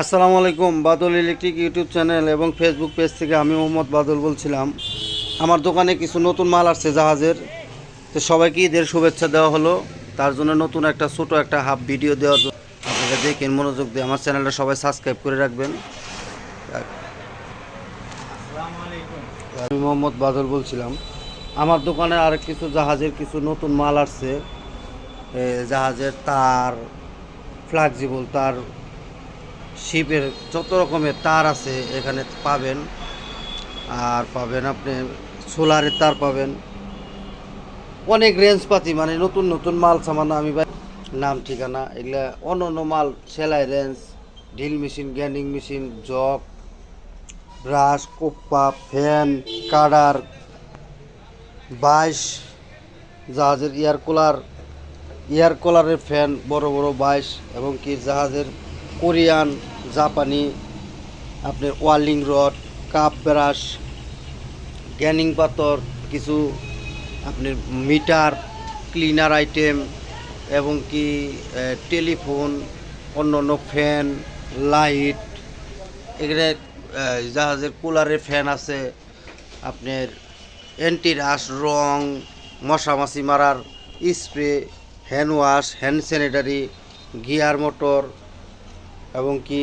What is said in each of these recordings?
আসসালামু আলাইকুম, Badal electric YouTube channel এবং ফেসবুক পেজ থেকে আমি মোহাম্মদ বাদল বলছিলাম। আমার দোকানে কিছু নতুন মাল আসছে জাহাজের। তো সবাইকে ঈদের শুভেচ্ছা দেওয়া হলো। তার জন্য নতুন একটা, ছোট একটা হাফ ভিডিও দেওয়ার জন্য আপনারা দেখেন, মনোযোগ দিয়ে আমার চ্যানেলটা সবাই সাবস্ক্রাইব করে রাখবেন। আমি মোহাম্মদ বাদল বলছিলাম। আমার দোকানে আর কিছু জাহাজের কিছু নতুন মাল আসছে। জাহাজের তার ফ্লেক্সিবল তার শিপের যত রকমের তার আছে এখানে পাবেন। আর পাবেন আপনি সোলারের তার পাবেন। অনেক রেঞ্জ পাতি মানে নতুন নতুন মাল সামান আমি নাম, ঠিকানা, এগুলা অন্য অন্য মাল, সেলাই wrench drill machine grinding machine jug brush কোপ্পা fan cutter, বাইশ, জাহাজের এয়ার কুলার এয়ার কুলারের ফ্যান বড় বড় বাইশ, এবং কি জাহাজের কোরিয়ান, জাপানি, আপনার ওয়ার্লিং রড, কাপ ব্রাশ, গ্যানিং পাথর, কিছু আপনার মিটার, ক্লিনার আইটেম এবং কি টেলিফোন, অন্য অন্য ফ্যান, লাইট, এগুলো জাহাজের কুলারের ফ্যান আছে, আপনার অ্যান্টি রাশ রং, মশামাছি মারার spray, hand wash, hand sanitary, gear motor এবং কি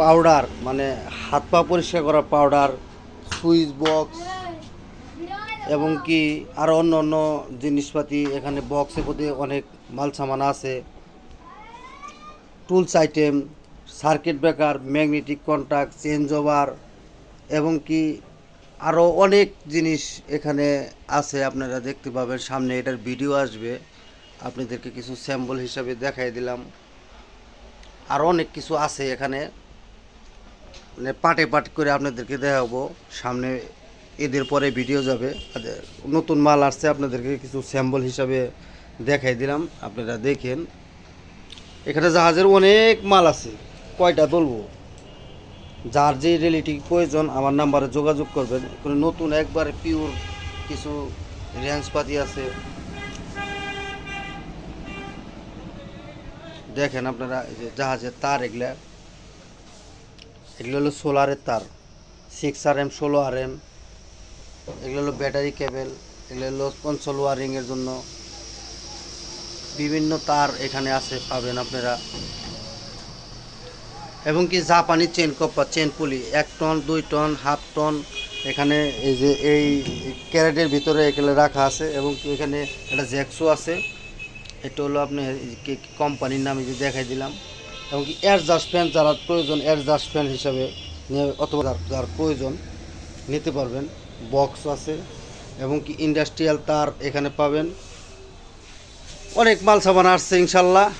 পাউডার মানে হাত পা পরিষ্কার করার পাউডার সুইচ বক্স এবং কি আরও অন্য অন্য জিনিসপাতি এখানে বক্সের প্রতি অনেক মাল সামান আছে। Tools item circuit breaker magnetic contact change over এবং কি আরও অনেক জিনিস এখানে আছে আপনারা দেখতে পাবেন। সামনে এটার ভিডিও আসবে। আপনাদেরকে কিছু স্যাম্পল হিসাবে দেখাই দিলাম। আরও অনেক কিছু আছে এখানে। মানে পাটে পাট করে আপনাদেরকে দেখাবো। সামনে ঈদের পরে ভিডিও যাবে। নতুন মাল আসছে, আপনাদেরকে কিছু স্যাম্পল হিসাবে দেখাই দিলাম। আপনারা দেখেন। এখানে জাহাজের অনেক মাল আছে। কয়টা তুলবো? যার যে রিলেটিভ প্রয়োজন, আমার নাম্বারে যোগাযোগ করবেন। নতুন একবার পিওর কিছু রেঞ্জপাতি আছে। দেখেন আপনারা এই যে জাহাজের তার এগুলা। এগুলো হলো সোলারের তার। সিক্স আর এম ষোলো আর এম এগুলো হলো ব্যাটারি কেবেল। এগুলো হলো কনসোল ওয়ারিংয়ের জন্য। বিভিন্ন তার এখানে আছে, পাবেন আপনারা। এবং কি জাপানি চেন কপ্পা চেন পুলি এক টন দুই টন হাফ টন এখানে এই যে এই ক্যারেটের ভিতরে এখানে রাখা আছে এবং কি এখানে একটা জ্যাক্সও আছে। এটা হলো আপনার কোম্পানির নাম যে দেখাই দিলাম। এবং কি এয়ারজাস্ট ফ্যান যারা প্রয়োজন এয়ারজাস্ট ফ্যান হিসাবে অথবা যার- প্রয়োজন নিতে পারবেন। বক্স আছে, এবং কি ইন্ডাস্ট্রিয়াল তার এখানে পাবেন। অনেক মাল সামান আসছে ইনশাল্লাহ।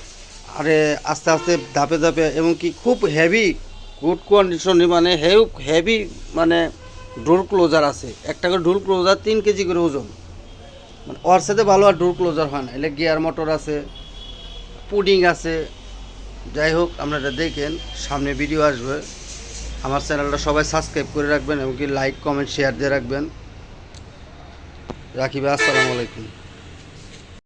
আরে আস্তে আস্তে ধাপে ধাপে, এবং কি খুব হেভি গুড কন্ডিশন মানে হেভ হেভি মানে ডোর ক্লোজার আছে। একটা করে ডোর ক্লোজার তিন কেজি করে ওজন। মানে ওর সাথে ভালো আর ডোর ক্লোজার হয় না। এলে গিয়ার মোটর আছে পুডিং আছে। যাই হোক, আপনারা দেখেন, সামনে ভিডিও আসবে। আমার চ্যানেলটা সবাই সাবস্ক্রাইব করে রাখবেন এবং কি লাইক কমেন্ট শেয়ার দিয়ে রাখবেন। রাখিবে আসসালামু আলাইকুম।